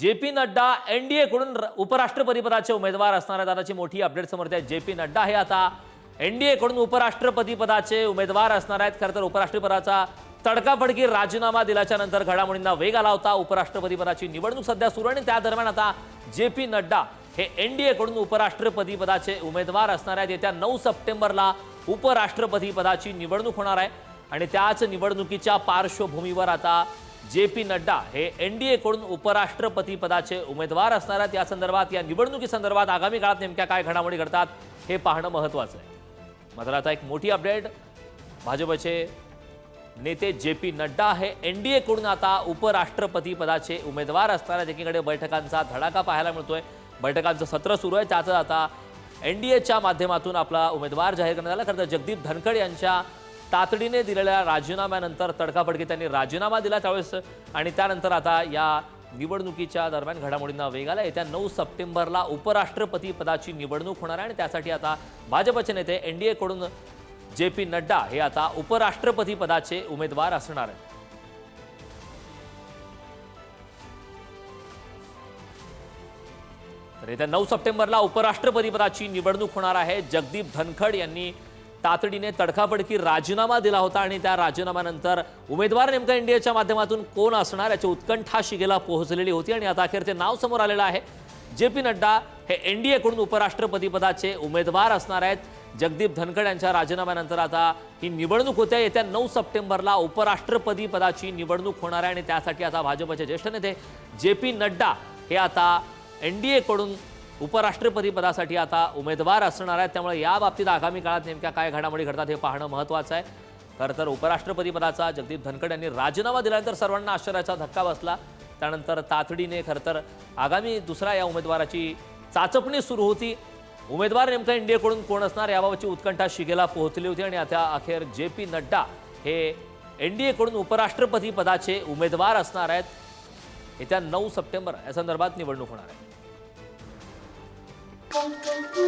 J P Nadda NDA कडून र- उपराष्ट्रपती उमेदवार असणाऱ्या दादाची मोठी अपडेट समोर आहे जे पी नड्डा हे आता एनडीए कडून उपराष्ट्रपती पदाचे उमेदवार असणार आहेत. खरं तर उपराष्ट्रपदाचा तडकाफडकी राजीनामा दिल्याच्या नंतर घडामोडींना वेग आला होता. उपराष्ट्रपती पदाची निवडणूक सध्या सुरू आणि त्या दरम्यान आता जे पी नड्डा हे एनडीए कडून उपराष्ट्रपती पदाचे उमेदवार असणार आहेत. येत्या नऊ सप्टेंबरला उपराष्ट्रपती पदाची निवडणूक होणार आहे. आणि त्याच निवडणुकीच्या पार्श्वभूमीवर आता जे पी नड्डा हे एनडीए कडून उपराष्ट्रपती पदाचे उमेदवार असणार आहेत या संदर्भात या निवडणुकीसंदर्भात आगामी काळात नेमक्या काय घडामोडी घडतात हे पाहणं महत्त्वाचं आहे. मात्र आता एक मोठी अपडेट. भाजपचे नेते जे पी नड्डा हे एन डी एकडून आता उपराष्ट्रपती पदाचे उमेदवार असणार आहेत एकीकडे बैठकांचा धडाका पाहायला मिळतोय. बैठकांचं सत्र सुरू आहे. त्याचं आता एन डी एच्या माध्यमातून आपला उमेदवार जाहीर करण्यात आला. खरं तर जगदीप धनखड यांच्या तातडीने दिलेल्या राजीनाम्यानंतर तडकाफडकी त्यांनी राजीनामा दिला त्यावेळेस. आणि त्यानंतर आता या निवडणुकीच्या दरम्यान घडामोडींना वेग आला येत्या नऊ सप्टेंबरला उपराष्ट्रपती पदाची निवडणूक होणार आहे आणि त्यासाठी आता भाजपचे नेते N D एकडून J P Nadda हे आता उपराष्ट्रपती पदाचे उमेदवार असणार आहेत. तर येत्या नऊ सप्टेंबरला उपराष्ट्रपती पदाची निवडणूक होणार आहे. जगदीप धनखड यांनी तातडीने तडकाफडकी राजीनामा दिला होता आणि त्या राजीनाम्यानंतर उमेदवार नेमका एनडीएच्या माध्यमातून कोण असणार याची उत्कंठा शिगेला पोहोचलेली होती आणि आता अखेर ते नाव समोर आलेलं आहे. जे पी नड्डा हे एन डी एकडून पदाचे उमेदवार असणार आहेत. जगदीप धनखड यांच्या राजीनाम्यानंतर आता ही निवडणूक होते. येत्या नऊ सप्टेंबरला उपराष्ट्रपती पदाची निवडणूक होणार आहे आणि त्यासाठी आता भाजपचे ज्येष्ठ नेते जे पी नड्डा हे आता एन डी एकडून उपराष्ट्रपती पदासाठी आता उमेदवार असणार आहेत. त्यामुळे या बाबतीत आगामी काळात नेमक्या काय घडामोडी घडतात हे पाहणं महत्त्वाचं आहे. खरं तर उपराष्ट्रपती पदाचा जगदीप धनखड यांनी राजीनामा दिल्यानंतर सर्वांना आश्चर्याचा धक्का बसला. त्यानंतर तातडीने खरं तर आगामी दुसरा या उमेदवाराची चाचपणी सुरू होती. उमेदवार नेमका इंडियाकडून कोण असणार याबाबतची उत्कंठा शिगेला पोहोचली होती आणि आता अखेर जे पी नड्डा हे एन डी उपराष्ट्रपती पदाचे उमेदवार असणार आहेत. येत्या नऊ सप्टेंबर या संदर्भात निवडणूक होणार आहे. pom, pom, pom.